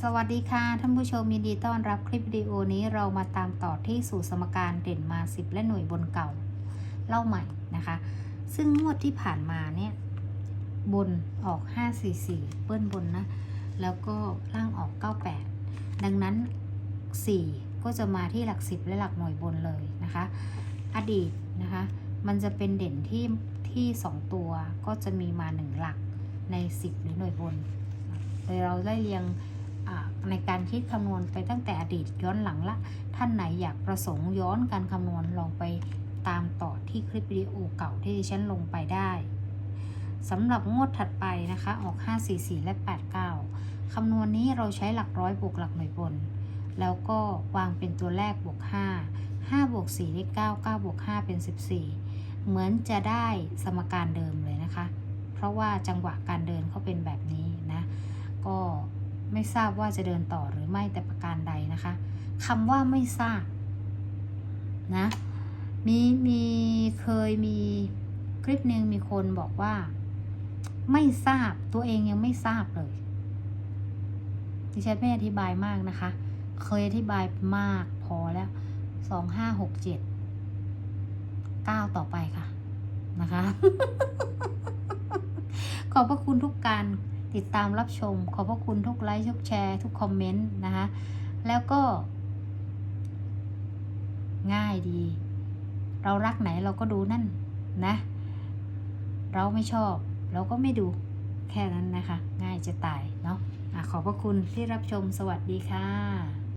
สวัสดีค่ะ ท่านผู้ชมยินดีต้อนรับคลิปวิดีโอนี้เรามาตามต่อที่สูตรสมการเด่นมา 10 และหน่วยบนเก่า เล่าใหม่นะคะ ซึ่งงวดที่ผ่านมาเนี่ย บนออก 544 เปิ้ลบนนะ แล้วก็ล่างออก 98 ดังนั้น 4 ก็จะมาที่หลัก 10 และหลักหน่วยบนเลยนะคะ อดีตนะคะ มันจะเป็นเด่นที่ที่ 2 ตัวก็จะมีมา 1 หลักใน 10 หรือหน่วยบนโดยเราได้เรียง ในการคิดคำนวณไปตั้งแต่อดีตย้อนหลังละ ท่านไหนอยากประสงค์ย้อนการคำนวณลองไปตามต่อที่คลิปวิดีโอเก่าที่ดิฉันลงไปได้สำหรับงวดถัดไปนะคะ ออก 544 และ 89 คำนวณนี้เราใช้หลักร้อยบวกหลักหน่วยบน แล้วก็วางเป็นตัวแรกบวก 5 5บวก4ได้9 9บวก5เป็น 14 เหมือนจะได้สมการเดิมเลยนะคะ เพราะว่าจังหวะการเดินเขาเป็นแบบนี้นะ ก็ ไม่ทราบว่าจะเดินต่อหรือไม่แต่ประการใดนะคะคำว่าไม่ทราบนะมีมีเคยมีคลิปหนึ่งมีคนบอกว่า ไม่ทราบตัวเองยังไม่ทราบเลยดิฉันไม่อธิบายมากนะคะ เคยอธิบายมากพอแล้วสองห้าหกเจ็ดเก้าต่อไปค่ะนะคะ ขอบพระคุณทุกการ ติดตามรับชม ขอบพระคุณทุกไลค์ทุกแชร์ ทุกคอมเมนต์นะคะแล้วก็ ง่ายดี เรารักไหนเราก็ดูนั่นนะ เราไม่ชอบ เราก็ไม่ดูแค่นั้นนะคะ ง่ายจะตายเนาะอะขอบพระคุณที่รับชมสวัสดีค่ะ